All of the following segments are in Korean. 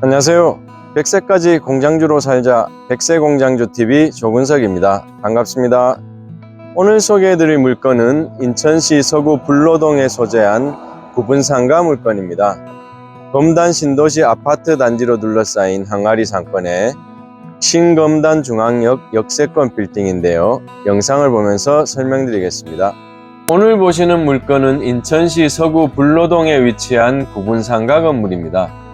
안녕하세요. 100세까지 공장주로 살자 100세 공장주 TV 조근석입니다. 반갑습니다. 오늘 소개해드릴 물건은 인천시 서구 불로동에 소재한 구분상가 물건입니다. 검단 신도시 아파트 단지로 둘러싸인 항아리 상권의 신검단 중앙역 역세권 빌딩인데요. 영상을 보면서 설명드리겠습니다. 오늘 보시는 물건은 인천시 서구 불로동에 위치한 구분상가 건물입니다.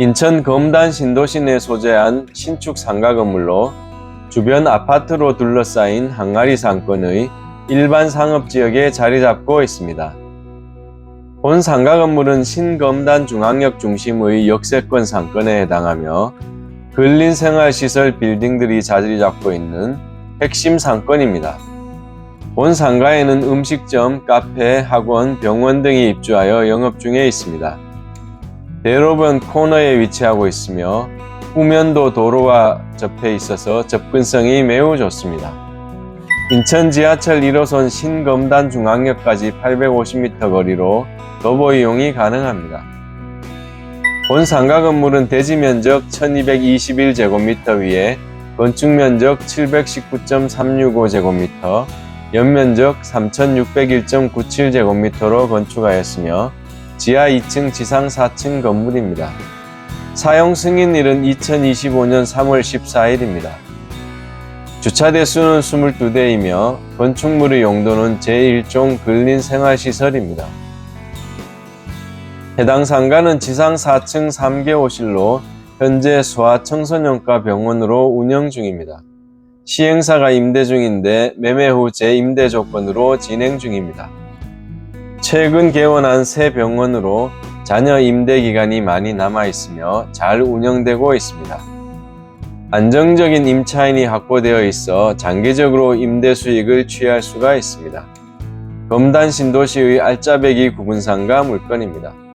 인천 검단 신도시 내 소재한 신축 상가 건물로 주변 아파트로 둘러싸인 항아리 상권의 일반 상업 지역에 자리 잡고 있습니다. 본 상가 건물은 신검단 중앙역 중심의 역세권 상권에 해당하며 근린 생활시설 빌딩들이 자리 잡고 있는 핵심 상권입니다. 본 상가에는 음식점, 카페, 학원, 병원 등이 입주하여 영업 중에 있습니다. 대로변 코너에 위치하고 있으며 후면도 도로와 접해 있어서 접근성이 매우 좋습니다. 인천 지하철 1호선 신검단 중앙역까지 850m 거리로 도보 이용이 가능합니다. 본 상가 건물은 대지 면적 1221제곱미터 위에 건축 면적 719.365제곱미터, 연면적 3601.97제곱미터로 건축하였으며 지하 2층, 지상 4층 건물입니다. 사용 승인일은 2025년 3월 14일입니다. 주차 대수는 22대이며 건축물의 용도는 제1종 근린 생활시설입니다. 해당 상가는 지상 4층 3개 호실로 현재 소아 청소년과 병원으로 운영 중입니다. 시행사가 임대 중인데 매매 후 재임대 조건으로 진행 중입니다. 최근 개원한 새 병원으로 자녀 임대 기간이 많이 남아 있으며 잘 운영되고 있습니다. 안정적인 임차인이 확보되어 있어 장기적으로 임대 수익을 취할 수가 있습니다. 검단 신도시의 알짜배기 구분상가 물건입니다.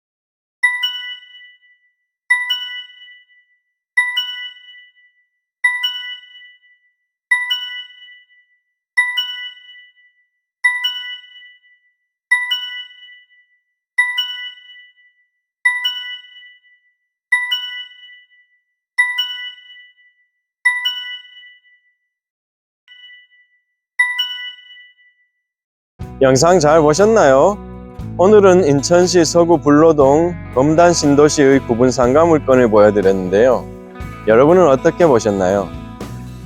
영상 잘 보셨나요? 오늘은 인천시 서구 불로동 검단 신도시의 구분상가 물건을 보여드렸는데요. 여러분은 어떻게 보셨나요?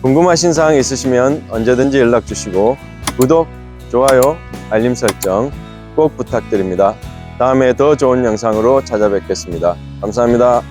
궁금하신 사항 있으시면 언제든지 연락 주시고 구독, 좋아요, 알림 설정 꼭 부탁드립니다. 다음에 더 좋은 영상으로 찾아뵙겠습니다. 감사합니다.